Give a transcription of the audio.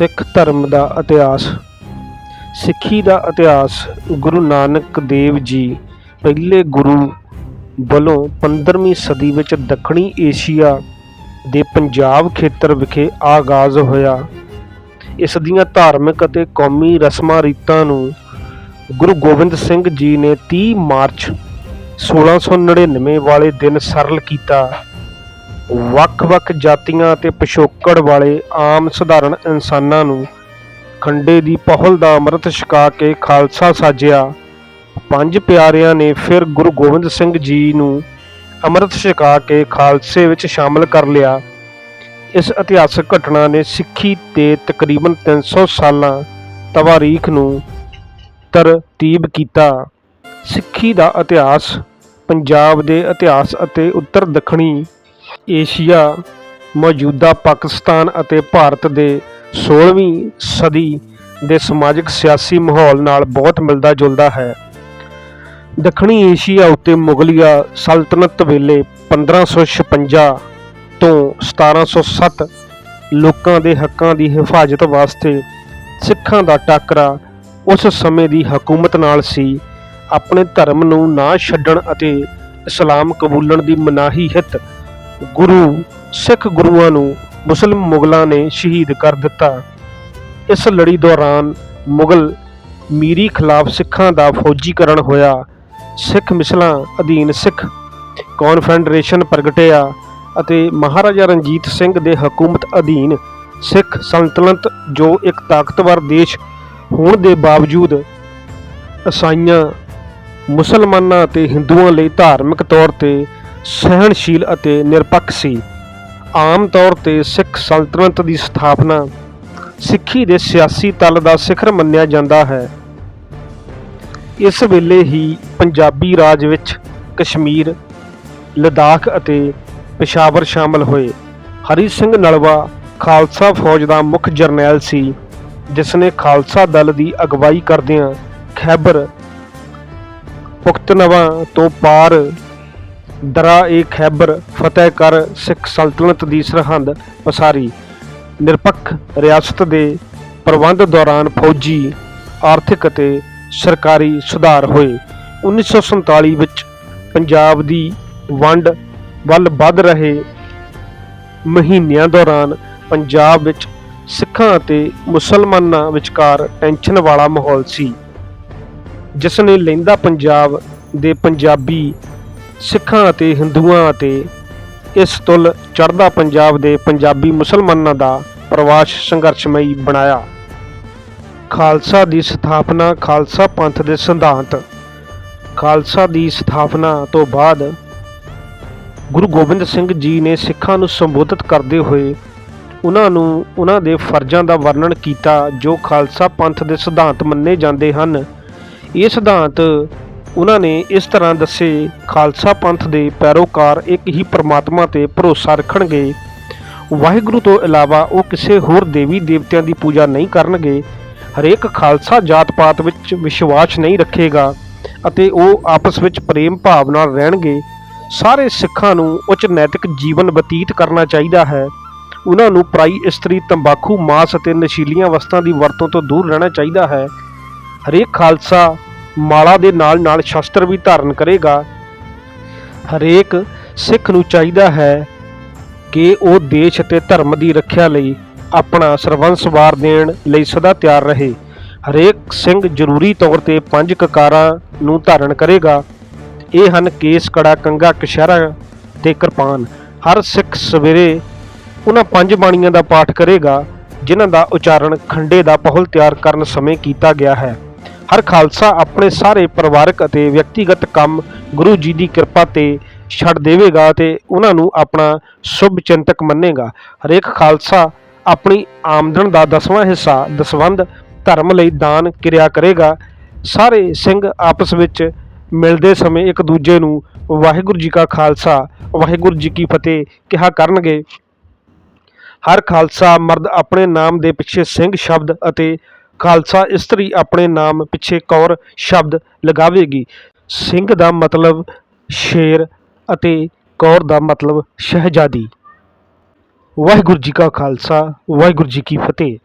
ਸਿੱਖ ਧਰਮ ਦਾ ਇਤਿਹਾਸ। ਸਿੱਖੀ ਦਾ ਇਤਿਹਾਸ ਗੁਰੂ ਨਾਨਕ ਦੇਵ ਜੀ ਪਹਿਲੇ ਗੁਰੂ ਵੱਲੋਂ 15ਵੀਂ ਸਦੀ ਵਿੱਚ ਦੱਖਣੀ ਏਸ਼ੀਆ ਦੇ ਪੰਜਾਬ ਖੇਤਰ ਵਿਖੇ ਆਗਾਜ਼ ਹੋਇਆ। ਇਸ ਦੀਆਂ ਧਾਰਮਿਕ ਅਤੇ ਕੌਮੀ ਰਸਮਾਂ ਰੀਤਾਂ ਨੂੰ ਗੁਰੂ ਗੋਬਿੰਦ ਸਿੰਘ ਜੀ ਨੇ 30 ਮਾਰਚ 1699 ਵਾਲੇ ਦਿਨ ਸਰਲ ਕੀਤਾ। ਵੱਖ-ਵੱਖ ਜਾਤੀਆਂ ਅਤੇ ਪਿਛੋਕੜ ਵਾਲੇ ਆਮ ਸਧਾਰਨ ਇਨਸਾਨਾਂ ਨੂੰ ਖੰਡੇ ਦੀ ਪਹਲ ਦਾ ਅੰਮ੍ਰਿਤ ਛਕਾ ਕੇ ਖਾਲਸਾ ਸਾਜਿਆ। ਪੰਜ ਪਿਆਰਿਆਂ ਨੇ ਫਿਰ ਗੁਰੂ ਗੋਬਿੰਦ ਸਿੰਘ ਜੀ ਨੂੰ ਅੰਮ੍ਰਿਤ ਛਕਾ ਕੇ ਖਾਲਸੇ ਵਿੱਚ ਸ਼ਾਮਲ ਕਰ ਲਿਆ। ਇਸ ਇਤਿਹਾਸਕ ਘਟਨਾ ਨੇ ਸਿੱਖੀ ਤੇ ਤਕਰੀਬਨ 300 ਸਾਲਾਂ ਤਵਾਰੀਖ ਨੂੰ ਤਰਤੀਬ ਕੀਤਾ। ਸਿੱਖੀ ਦਾ ਇਤਿਹਾਸ ਪੰਜਾਬ ਦੇ ਇਤਿਹਾਸ ਅਤੇ ਉੱਤਰ ਦੱਖਣੀ ਏਸ਼ੀਆ, ਮੌਜੂਦਾ ਪਾਕਿਸਤਾਨ ਅਤੇ ਭਾਰਤ ਦੇ 16ਵੀਂ ਸਦੀ ਦੇ ਸਮਾਜਿਕ ਸਿਆਸੀ ਮਾਹੌਲ ਨਾਲ ਬਹੁਤ ਮਿਲਦਾ ਜੁਲਦਾ ਹੈ। ਦੱਖਣੀ ਏਸ਼ੀਆ ਉੱਤੇ ਮੁਗਲੀਆ ਸਲਤਨਤ ਵੇਲੇ 1556 ਤੋਂ 1707 ਲੋਕਾਂ ਦੇ ਹੱਕਾਂ ਦੀ ਹਿਫਾਜ਼ਤ ਵਾਸਤੇ ਸਿੱਖਾਂ ਦਾ ਟਾਕਰਾ ਉਸ ਸਮੇਂ ਦੀ ਹਕੂਮਤ ਨਾਲ ਸੀ। ਆਪਣੇ ਧਰਮ ਨੂੰ ਨਾ ਛੱਡਣ ਅਤੇ ਇਸਲਾਮ ਕਬੂਲਣ ਦੀ ਮਨਾਹੀ ਹਿੱਤ ਗੁਰੂ, ਸਿੱਖ ਗੁਰੂਆਂ ਨੂੰ ਮੁਸਲਮ ਮੁਗਲਾਂ ਨੇ ਸ਼ਹੀਦ ਕਰ ਦਿੱਤਾ। ਇਸ ਲੜੀ ਦੌਰਾਨ ਮੁਗਲ ਮੀਰੀ ਖਿਲਾਫ ਸਿੱਖਾਂ ਦਾ ਫੌਜੀਕਰਨ ਹੋਇਆ। ਸਿੱਖ ਮਿਸਲਾਂ ਅਧੀਨ ਸਿੱਖ ਕੌਨਫੈਡਰੇਸ਼ਨ ਪ੍ਰਗਟਿਆ ਅਤੇ ਮਹਾਰਾਜਾ ਰਣਜੀਤ ਸਿੰਘ ਦੇ ਹਕੂਮਤ ਅਧੀਨ ਸਿੱਖ ਸਲਤਨਤ ਜੋ ਇੱਕ ਤਾਕਤਵਰ ਦੇਸ਼ ਹੋਣ ਦੇ ਬਾਵਜੂਦ ਈਸਾਈਆਂ ਮੁਸਲਮਾਨਾਂ ਅਤੇ ਹਿੰਦੂਆਂ ਲਈ ਧਾਰਮਿਕ ਤੌਰ ਤੇ ਸਹਿਣਸ਼ੀਲ ਅਤੇ ਨਿਰਪੱਖ ਸੀ। ਆਮ ਤੌਰ ਤੇ ਸਿੱਖ ਸਲਤਨਤ ਦੀ ਸਥਾਪਨਾ ਸਿੱਖੀ ਦੇ ਸਿਆਸੀ ਤਲ ਦਾ ਸਿਖਰ ਮੰਨਿਆ ਜਾਂਦਾ ਹੈ। ਇਸ ਵੇਲੇ ਹੀ ਪੰਜਾਬੀ ਰਾਜ ਵਿੱਚ ਕਸ਼ਮੀਰ, ਲਦਾਖ ਅਤੇ ਪਿਸ਼ਾਵਰ ਸ਼ਾਮਲ ਹੋਏ। ਹਰੀ ਸਿੰਘ ਨਲਵਾ ਖਾਲਸਾ ਫੌਜ ਦਾ ਮੁੱਖ ਜਰਨੈਲ ਸੀ ਜਿਸ ਨੇ ਖਾਲਸਾ ਦਲ ਦੀ ਅਗਵਾਈ ਕਰਦਿਆਂ ਖੈਬਰ ਪੁਖਤਨਵਾ ਤੋਂ ਪਾਰ ਦਰਾ ਏ ਖੈਬਰ ਫਤਿਹ ਕਰ ਸਿੱਖ ਸਲਤਨਤ ਦੀ ਸਰਹੰਦ ਪਸਾਰੀ। ਨਿਰਪੱਖ ਰਿਆਸਤ ਦੇ ਪ੍ਰਬੰਧ ਦੌਰਾਨ ਫੌਜੀ ਆਰਥਿਕ ਅਤੇ ਸਰਕਾਰੀ ਸੁਧਾਰ ਹੋਏ। 1947 ਵਿੱਚ ਪੰਜਾਬ ਦੀ ਵੰਡ ਵੱਲ ਵੱਧ ਰਹੇ ਮਹੀਨਿਆਂ ਦੌਰਾਨ ਪੰਜਾਬ ਵਿੱਚ ਸਿੱਖਾਂ ਅਤੇ ਮੁਸਲਮਾਨਾਂ ਵਿਚਕਾਰ ਟੈਨਸ਼ਨ ਵਾਲਾ ਮਾਹੌਲ ਸੀ। ਜਿਸ ਨੇ ਲਹਿੰਦਾ ਪੰਜਾਬ ਦੇ ਪੰਜਾਬੀ ਸਿੱਖਾਂ ਅਤੇ ਹਿੰਦੂਆਂ ਅਤੇ ਇਸ ਤੁਲ ਚੜ੍ਹਦਾ ਪੰਜਾਬ ਦੇ ਪੰਜਾਬੀ ਮੁਸਲਮਾਨਾਂ ਦਾ ਪ੍ਰਵਾਸ ਸੰਘਰਸ਼ਮਈ ਬਣਾਇਆ। ਖਾਲਸਾ ਦੀ ਸਥਾਪਨਾ ਖਾਲਸਾ ਪੰਥ ਦੇ ਸਿਧਾਂਤ, ਖਾਲਸਾ ਦੀ ਸਥਾਪਨਾ ਤੋਂ ਬਾਅਦ ਗੁਰੂ ਗੋਬਿੰਦ ਸਿੰਘ ਜੀ ਨੇ ਸਿੱਖਾਂ ਨੂੰ ਸੰਬੋਧਿਤ ਕਰਦੇ ਹੋਏ ਉਹਨਾਂ ਨੂੰ ਉਹਨਾਂ ਦੇ ਫਰਜ਼ਾਂ ਦਾ ਵਰਣਨ ਕੀਤਾ ਜੋ ਖਾਲਸਾ ਪੰਥ ਦੇ ਸਿਧਾਂਤ ਮੰਨੇ ਜਾਂਦੇ ਹਨ। ਇਹ ਸਿਧਾਂਤ ਉਹਨਾਂ ਨੇ ਇਸ ਤਰ੍ਹਾਂ ਦੱਸੇ, ਖਾਲਸਾ ਪੰਥ ਦੇ ਪੈਰੋਕਾਰ ਇੱਕ ਹੀ ਪ੍ਰਮਾਤਮਾ ਤੇ ਭਰੋਸਾ ਰੱਖਣਗੇ। ਵਾਹਿਗੁਰੂ ਤੋਂ ਇਲਾਵਾ ਉਹ ਕਿਸੇ ਹੋਰ ਦੇਵੀ ਦੇਵਤਿਆਂ ਦੀ ਪੂਜਾ ਨਹੀਂ ਕਰਨਗੇ। ਹਰੇਕ ਖਾਲਸਾ ਜਾਤ ਪਾਤ ਵਿੱਚ ਵਿਸ਼ਵਾਸ ਨਹੀਂ ਰੱਖੇਗਾ ਅਤੇ ਉਹ ਆਪਸ ਵਿੱਚ ਪ੍ਰੇਮ ਭਾਵ ਨਾਲ ਰਹਿਣਗੇ। ਸਾਰੇ ਸਿੱਖਾਂ ਨੂੰ ਉੱਚ ਨੈਤਿਕ ਜੀਵਨ ਬਤੀਤ ਕਰਨਾ ਚਾਹੀਦਾ ਹੈ। ਉਹਨਾਂ ਨੂੰ ਪ੍ਰਾਈ ਇਸਤਰੀ, ਤੰਬਾਕੂ, ਮਾਸ ਅਤੇ ਨਸ਼ੀਲੀਆਂ ਵਸਤਾਂ ਦੀ ਵਰਤੋਂ ਤੋਂ ਦੂਰ ਰਹਿਣਾ ਚਾਹੀਦਾ ਹੈ। ਹਰੇਕ ਖਾਲਸਾ ਮਾਲਾ ਦੇ ਨਾਲ ਨਾਲ ਸ਼ਸਤਰ ਵੀ ਧਾਰਨ ਕਰੇਗਾ। ਹਰੇਕ ਸਿੱਖ ਨੂੰ ਚਾਹੀਦਾ ਹੈ ਕਿ ਉਹ ਦੇਸ਼ ਅਤੇ ਧਰਮ ਦੀ ਰੱਖਿਆ ਲਈ ਆਪਣਾ ਸਰਵੰਸ ਵਾਰ ਦੇਣ ਲਈ ਸਦਾ ਤਿਆਰ ਰਹੇ। ਹਰੇਕ ਸਿੰਘ ਜ਼ਰੂਰੀ ਤੌਰ ਤੇ ਪੰਜ ਕਕਾਰਾਂ ਨੂੰ ਧਾਰਨ ਕਰੇਗਾ। ਇਹ ਹਨ ਕੇਸ, ਕੜਾ ਕੰਗਾ ਕਸ਼ਹਿਰਾ ਤੇ ਕਿਰਪਾਨ। ਹਰ ਸਿੱਖ ਸਵੇਰੇ ਉਹਨਾਂ ਪੰਜ ਬਾਣੀਆਂ ਦਾ ਪਾਠ ਕਰੇਗਾ, ਜਿਨ੍ਹਾਂ ਦਾ ਉਚਾਰਨ ਖੰਡੇ ਦਾ ਪਹੁਲ ਤਿਆਰ ਕਰਨ ਸਮੇਂ ਕੀਤਾ ਗਿਆ ਹੈ। ਹਰ ਖਾਲਸਾ ਆਪਣੇ ਸਾਰੇ ਪਰਿਵਾਰਕ ਅਤੇ ਵਿਅਕਤੀਗਤ ਕੰਮ ਗੁਰੂ ਜੀ ਦੀ ਕਿਰਪਾ ਤੇ ਛੱਡ ਦੇਵੇਗਾ ਤੇ ਉਹਨਾਂ ਨੂੰ ਆਪਣਾ ਸ਼ੁਭ ਚਿੰਤਕ ਮੰਨੇਗਾ। ਹਰੇਕ ਖਾਲਸਾ ਆਪਣੀ ਆਮਦਨ ਦਾ ਦਸਵਾਂ ਹਿੱਸਾ, ਦਸਵੰਧ ਧਰਮ ਲਈ ਦਾਨ ਕਿਰਿਆ ਕਰੇਗਾ। ਸਾਰੇ ਸਿੰਘ ਆਪਸ ਵਿੱਚ ਮਿਲਦੇ ਸਮੇਂ ਇੱਕ ਦੂਜੇ ਨੂੰ ਵਾਹਿਗੁਰੂ ਜੀ ਕਾ ਖਾਲਸਾ, ਵਾਹਿਗੁਰੂ ਜੀ ਕੀ ਫਤਿਹ ਕਿਹਾ ਕਰਨਗੇ। ਹਰ ਖਾਲਸਾ ਮਰਦ ਆਪਣੇ ਨਾਮ ਦੇ ਪਿੱਛੇ ਸਿੰਘ ਸ਼ਬਦ ਅਤੇ ਖਾਲਸਾ ਇਸਤਰੀ ਆਪਣੇ ਨਾਮ ਪਿੱਛੇ ਕੌਰ ਸ਼ਬਦ ਲਗਾਵੇਗੀ। ਸਿੰਘ ਦਾ ਮਤਲਬ ਸ਼ੇਰ ਅਤੇ ਕੌਰ ਦਾ ਮਤਲਬ ਸ਼ਹਿਜ਼ਾਦੀ। ਵਾਹਿਗੁਰੂ ਜੀ ਕਾ ਖਾਲਸਾ, ਵਾਹਿਗੁਰੂ ਜੀ ਕੀ ਫਤਿਹ।